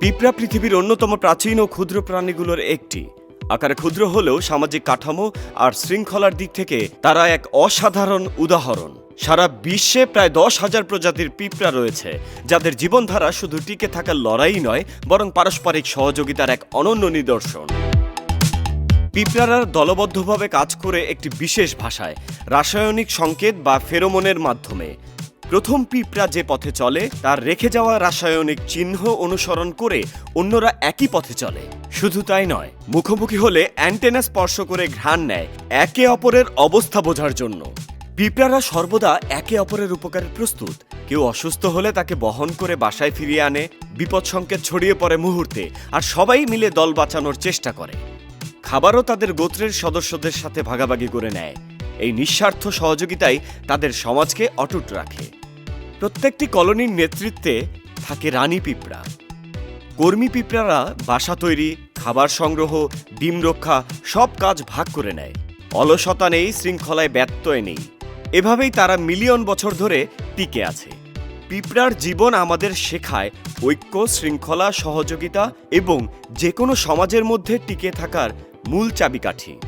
পিঁপড়া পৃথিবীর অন্যতম প্রাচীন ও ক্ষুদ্র প্রাণীগুলোর একটি। আকারে ক্ষুদ্র হলেও সামাজিক কাঠামো আর শৃঙ্খলার দিক থেকে তারা এক অসাধারণ উদাহরণ। সারা বিশ্বে প্রায় দশ হাজার প্রজাতির পিঁপড়া রয়েছে, যাদের জীবনধারা শুধু টিকে থাকার লড়াই নয়, বরং পারস্পরিক সহযোগিতার এক অনন্য নিদর্শন। পিঁপড়ারা দলবদ্ধভাবে কাজ করে একটি বিশেষ ভাষায় রাসায়নিক সংকেত বা ফেরোমনের মাধ্যমে। প্রথম পিঁপড়া যে পথে চলে, তার রেখে যাওয়া রাসায়নিক চিহ্ন অনুসরণ করে অন্যরা একই পথে চলে। শুধু তাই নয়, মুখোমুখি হলে অ্যান্টেনা স্পর্শ করে ঘ্রাণ নেয় একে অপরের অবস্থা বোঝার জন্য। পিঁপড়ারা সর্বদা একে অপরের উপকারে প্রস্তুত। কেউ অসুস্থ হলে তাকে বহন করে বাসায় ফিরিয়ে আনে, বিপদ সংকেত ছড়িয়ে পড়ে মুহূর্তে, আর সবাই মিলে দল বাঁচানোর চেষ্টা করে। খাবারও তাদের গোত্রের সদস্যদের সাথে ভাগাভাগি করে নেয়। এই নিঃস্বার্থ সহযোগিতাই তাদের সমাজকে অটুট রাখে। প্রত্যেকটি কলোনির নেতৃত্বে থাকে রানী পিঁপড়া। কর্মী পিঁপড়ারা বাসা তৈরি, খাবার সংগ্রহ, ডিম রক্ষা, সব কাজ ভাগ করে নেয়। অলসতা নেই, শৃঙ্খলায় ব্যত্যয় নেই। এভাবেই তারা মিলিয়ন বছর ধরে টিকে আছে। পিঁপড়ার জীবন আমাদের শেখায় ঐক্য, শৃঙ্খলা, সহযোগিতা এবং যে কোনো সমাজের মধ্যে টিকে থাকার মূল চাবিকাঠি।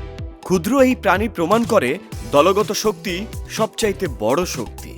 ক্ষুদ্র এই প্রাণী প্রমাণ করে দলগত শক্তি সবচাইতে বড় শক্তি।